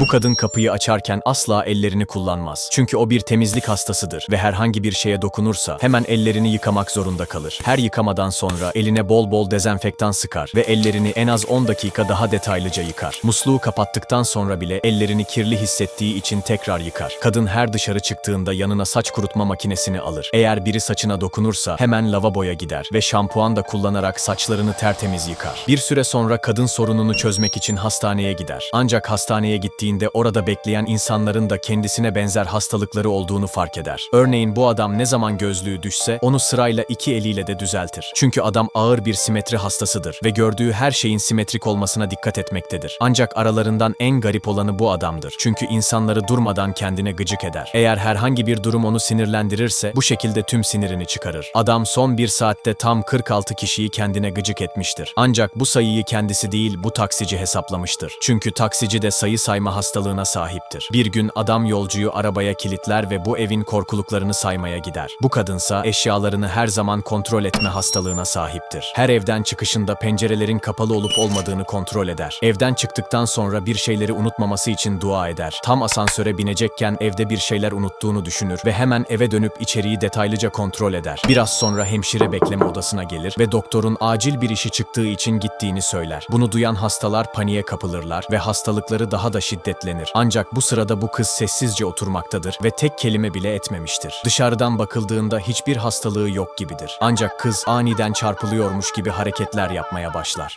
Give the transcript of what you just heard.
Bu kadın kapıyı açarken asla ellerini kullanmaz. Çünkü o bir temizlik hastasıdır ve herhangi bir şeye dokunursa hemen ellerini yıkamak zorunda kalır. Her yıkamadan sonra eline bol bol dezenfektan sıkar ve ellerini en az 10 dakika daha detaylıca yıkar. Musluğu kapattıktan sonra bile ellerini kirli hissettiği için tekrar yıkar. Kadın her dışarı çıktığında yanına saç kurutma makinesini alır. Eğer biri saçına dokunursa hemen lavaboya gider ve şampuan da kullanarak saçlarını tertemiz yıkar. Bir süre sonra kadın sorununu çözmek için hastaneye gider. Ancak hastaneye gittiğinde orada bekleyen insanların da kendisine benzer hastalıkları olduğunu fark eder. Örneğin bu adam ne zaman gözlüğü düşse onu sırayla iki eliyle de düzeltir. Çünkü adam ağır bir simetri hastasıdır ve gördüğü her şeyin simetrik olmasına dikkat etmektedir. Ancak aralarından en garip olanı bu adamdır. Çünkü insanları durmadan kendine gıcık eder. Eğer herhangi bir durum onu sinirlendirirse bu şekilde tüm sinirini çıkarır. Adam son bir saatte tam 46 kişiyi kendine gıcık etmiştir. Ancak bu sayıyı kendisi değil bu taksici hesaplamıştır. Çünkü taksici de sayı sayma hastalığına sahiptir. Bir gün adam yolcuyu arabaya kilitler ve bu evin korkuluklarını saymaya gider. Bu kadınsa eşyalarını her zaman kontrol etme hastalığına sahiptir. Her evden çıkışında pencerelerin kapalı olup olmadığını kontrol eder. Evden çıktıktan sonra bir şeyleri unutmaması için dua eder. Tam asansöre binecekken evde bir şeyler unuttuğunu düşünür ve hemen eve dönüp içeriği detaylıca kontrol eder. Biraz sonra hemşire bekleme odasına gelir ve doktorun acil bir işi çıktığı için gittiğini söyler. Bunu duyan hastalar paniğe kapılırlar ve hastalıkları daha da şiddetlenir. Ancak bu sırada bu kız sessizce oturmaktadır ve tek kelime bile etmemiştir. Dışarıdan bakıldığında hiçbir hastalığı yok gibidir. Ancak kız aniden çarpılıyormuş gibi hareketler yapmaya başlar.